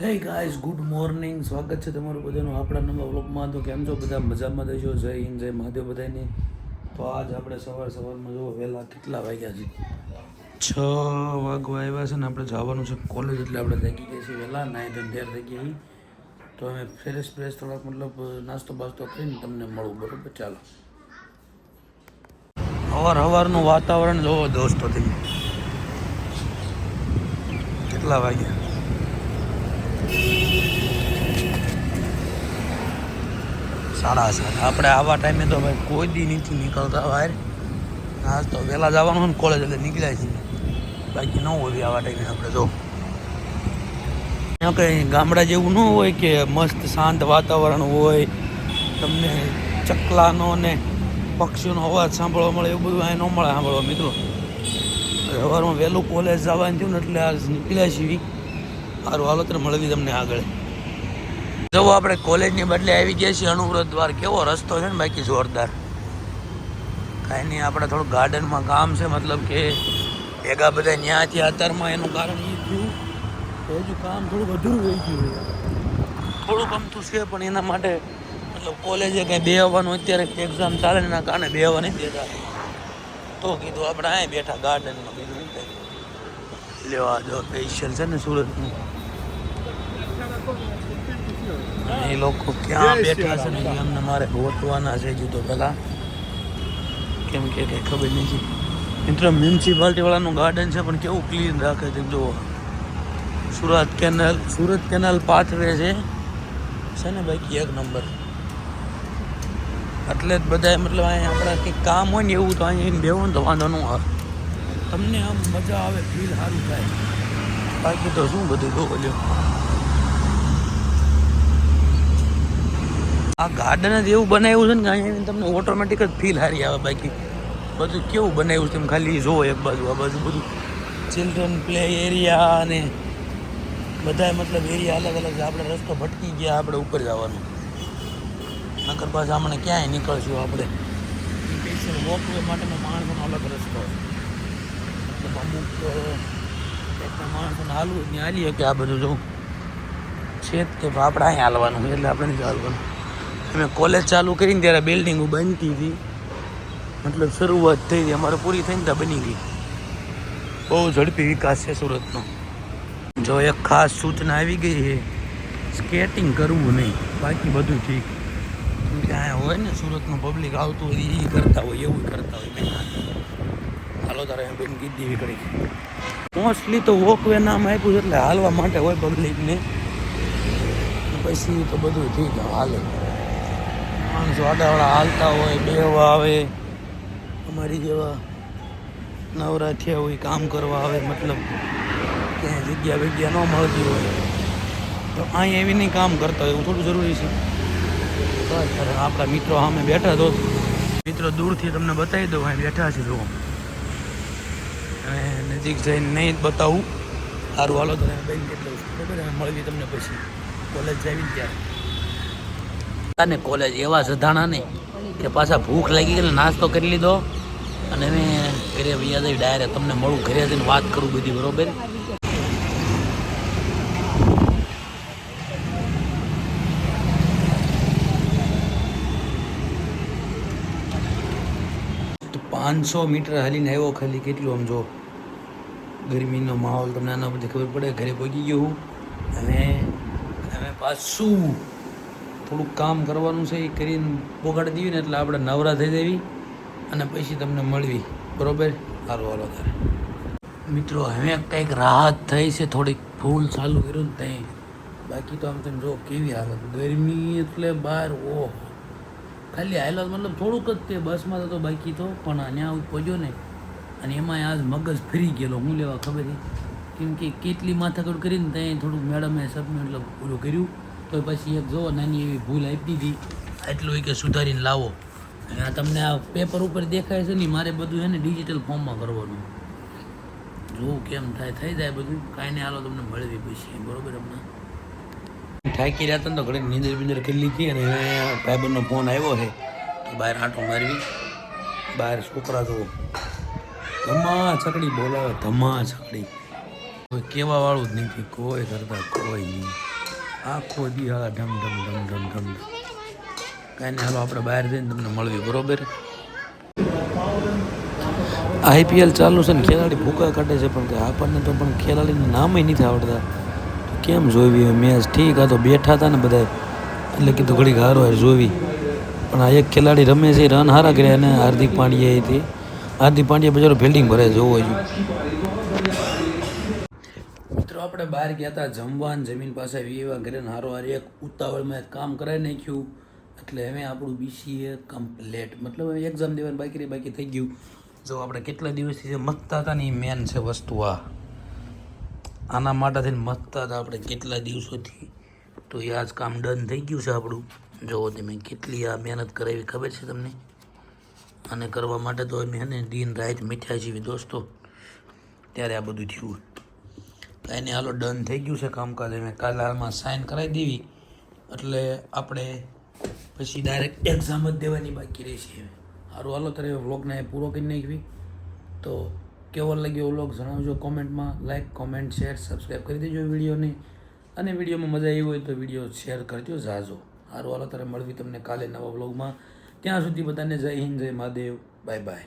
Hey guys good morning સ્વાગત છે તમારું બધાનું આપણા નવા વ્લોગમાં. તો કેમ છો? બધા મજામાં દેશો જય હિન્દ, જય મહાદેવ બધાને તો આજ આપણે સવાર સવારમાં જો વહેલા કેટલા વાગ્યા છે? છ વાગવા આવ્યા છે ને આપણે જવાનું છે કોલેજ એટલે આપણે જાગી ગયા છીએ વહેલા નાઈ ધન તૈયાર થઈ છીએ. તો અમે ફ્રેશ ફ્રેશ થોડાક મતલબ નાસ્તો બાસ્તો કરીને તમને મળું, બરાબર? ચાલો. સવાર સવારનું વાતાવરણ જોવો દોસ્તો, થઈ કેટલા વાગ્યા? સાડા સાત. આપણે આવા ટાઈમે તો ભાઈ કોઈ દી નથી નીકળતા બહાર આજ તો વહેલા જવાનું હોય ને કોલેજ એટલે નીકળ્યા છીએ. બાકી ન હોય આવા ટાઈમે આપણે, જો. કંઈ ગામડા જેવું ન હોય કે મસ્ત શાંત વાતાવરણ હોય, તમને ચકલાનો ને પક્ષીઓનો અવાજ સાંભળવા મળે એવું બધું અહીંયા ન મળે સાંભળવા મિત્રો. સવારમાં વહેલું કોલેજ જવાનું થયું ને એટલે આજ નીકળ્યા છીએ. સારું. હાલો ત્યારે મળવી તમને આગળ. જવું આપણે કોલેજની બદલે આવી ગયા છીએ. અનુવ્રત દ્વાર કેવો રસ્તો છે ને બાકી જોરદાર. કાંઈ નહીં, આપણે થોડું ગાર્ડનમાં કામ છે. મતલબ કે ભેગા બધા ત્યાંથી અત્યારમાં એનું કારણ એ થયું. કે હજુ કામ થોડુંક અધૂરું રહી ગયું થોડુંક અમથું છે, પણ એના માટે મતલબ કોલેજે કંઈ બે આવવાનું અત્યારે એક્ઝામ ચાલે એના કારણે બે આવવા નહીં દેતા. તો કીધું આપણે અહીંયા બેઠા ગાર્ડનમાં બીજું લેવા જો સ્પેશિયલ છે ને સુરતનું એ લોકો ક્યાં બેઠા છે ને એમને મારે ગોતવાના છે હજુ તો પહેલાં. કેમ કે કંઈ ખબર નથી. મિત્રો મ્યુનિસિપાલિટી વાળાનું ગાર્ડન છે પણ કેવું ક્લીન રાખે છે જુઓ. Surat canal Surat canal pathway છે. છે ને બાકી એક નંબર એટલે જ બધા મતલબ અહીંયા આપણા કંઈક કામ હોય ને એવું તો અહીંયા બેવું ને તો વાંધો ન આવે. તમને આમ મજા આવે ફીલ સારું થાય. બાકી તો શું બધું બોલ્યો આ ગાર્ડન જ એવું બનાવ્યું છે ને કે અહીંયા તમને ઓટોમેટિક જ ફીલ સારી આવે બાકી. બધું કેવું બનાવ્યું છે ખાલી જોવો એક બાજુ આ બાજુ બધું. ચિલ્ડ્રન પ્લે એરિયા અને બધા મતલબ એરિયા અલગ અલગ છે. આપણે રસ્તો ભટકી ગયા આપણે ઉપર જવાનું. નકર પાછા હમણાં ક્યાંય નીકળશું આપણે. સ્પેશિયલ વોકવે માટેનો માણસોનો અલગ રસ્તો. મતલબ અમુક માણસોને હાલવું ત્યાં હાલીએ કે આ બધું જોવું છે જ કે આપણે અહીંયા હાલવાનું એટલે આપણે નથી હાલવાનું અમે કોલેજ ચાલુ કરીને ત્યારે બિલ્ડિંગો બનતી હતી મતલબ શરૂઆત થઈ હતી અમારે પૂરી થઈને ત્યાં બની ગઈ બહુ ઝડપી વિકાસ છે સુરતનો. જો એક ખાસ સૂચના આવી ગઈ છે સ્કેટિંગ કરવું નહીં બાકી બધું ઠીક કે અહીંયા હોય ને સુરતનું પબ્લિક આવતું હોય એ કરતા હોય એવું કરતા હોય. હાલો તારે એમ બેન કીધી વિકળી મોસ્ટલી તો વોકવે નામ આપ્યું છે એટલે હાલવા માટે હોય પબ્લિકને પછી તો બધું ઠીક હાલે. માણસો આડાવાળા હાલતા હોય, બેહવા આવે. અમારી જેવા નવરા થયા હોય, કામ કરવા આવે, મતલબ ક્યાંય જગ્યા વગ્યા ન મળતી હોય. તો અહીંયા એવી નહીં કામ કરતા હોય એવું થોડું જરૂરી છે. બસ આપણા મિત્રો સામે બેઠા તો મિત્રો દૂરથી તમને બતાવી દઉં, અહીં બેઠા છે, જુઓ. નજીક જઈને નહીં બતાવું. સારું હાલો તો બેન કેટલું બરાબર મળી મળવી તમને પછી કોલેજ જઈને ત્યારે. અને કોલેજ એવા સધાણા નહીં કે પાછા ભૂખ લાગી ગઈ નાસ્તો કરી લીધો. અને મેં ઘરે વૈયા જઈ ડાયરેક્ટ તમને મળું ઘરે જઈને વાત કરું બધી બરોબર? પાંચસો મીટર હાલીને આવ્યો ખાલી કેટલું આમ જો? ગરમીનો માહોલ તમને આના પરથી ખબર પડે, ઘરે પહોંચી ગયો હું અને હવે પાછું થોડુંક કામ કરવાનું છે, એ કરીને પોગાડી દેવી ને એટલે આપણે નવરા થઈ દેવી અને પછી તમને મળવી. બરાબર? સારું હાલો, તારે. મિત્રો, હવે કંઈક રાહત થઈ છે, થોડીક ફૂલ ચાલુ કર્યું ને ત્યાં બાકી તો આમ તમે જો કેવી હાલત. ગરમી એટલે બહાર ઓહ. ખાલી હાલત મતલબ થોડુંક જ તે બસમાં તો બાકી તો, પણ અહીંયા પહોંચ્યો ને અને એમાં આજ મગજ ફરી ગયેલો, હું લેવા ખબર કેમ કે કેટલી માથાકડ કરીને ત્યાં થોડુંક મેડમે સબમિટ મતલબ પૂરું કર્યું તો પછી એક જુઓ, નાની એવી ભૂલ આપી દીધી. એટલું કે સુધારીને લાવો. આ તમને આ પેપર ઉપર દેખાય છે ને મારે બધું છે ને ડિજિટલ ફોર્મમાં કરવાનું જોવું કેમ થાય, થઈ જાય બધું. કાંઈ નહીં, હાલો તમને મળવી પછી બરોબર હમણાં? થાકી રહ્યા તો ઘણી નીંદર બીંદર કરી લીધી અને ભાઈબંધનો ફોન આવ્યો છે બહાર આંટો મારવી. બહાર છોકરા તો ધમા છકડી બોલાવે ધમા છકડી કહેવા વાળું જ નથી, કોઈ કરતા કોઈ નહીં. આખો દી હા ઢમ ઢમ ઢમ ઢમ ઢમ. કાંઈ નહીં, હાલો આપણે બહાર જઈને તમને મળવી બરોબર? આઈપીએલ ચાલુ છે ને, ખેલાડી ભૂકા કાઢે છે, પણ આપણને તો પણ ખેલાડીનું નામ નથી આવડતા. કેમ જોવી હોય મેચ? ઠીક, આ તો બેઠા હતા ને બધા એટલે કીધું ઘડીક હારો હોય જોવી. પણ આ એક ખેલાડી રમે છે રન હારા કર્યા અને હાર્દિક પાંડ્યા હાર્દિક પાંડ્યા બજારો ફિલ્ડિંગ ભરે જોવો મિત્રો, આપણે બહાર ગયા હતા જમવાન, જમીન પાસે વિવા ઘરે હારો હારી એક ઉતાવળમાં કામ કરાવી નાખ્યું. એટલે હવે આપણું બીસીએ કમ્પ્લેટ મતલબ હવે એક્ઝામ દેવાની બાકી રહી, બાકી થઈ ગયું. જો આપણે કેટલા દિવસથી જે મથતા હતા ને એ મેન છે વસ્તુ આ. આના માટે થઈને મથતા હતા આપણે કેટલા દિવસોથી? તો એ આજ કામ ડન થઈ ગયું છે આપણું. જો તમે કેટલી આ મહેનત કરાવી, ખબર છે તમને? અને કરવા માટે તો અમે હે ને દિન રાત મીઠ્યા જીવી દોસ્તો. ત્યારે આ બધું થયું. કાંઈ એને હાલો ડન થઈ ગયું છે કામકાજ. અમે કાલે હાલમાં સાઇન કરાવી દેવી. એટલે આપણે પછી ડાયરેક્ટ એક્ઝામ જ દેવાની બાકી રહી છે સારું હાલો ત્યારે વ્લોગને પૂરો કરી નાખવી. તો કેવો લાગ્યો વ્લોગ જણાવજો કોમેન્ટમાં લાઇક કોમેન્ટ શેર સબસ્ક્રાઈબ કરી દેજો વિડીયોને અને વિડીયોમાં મજા આવી હોય તો વીડિયો શેર કરજો જાજો સારું હાલો ત્યારે મળવી તમને કાલે નવા વ્લોગમાં ત્યાં સુધી બધાને જય હિન્દ જય મહાદેવ બાય બાય.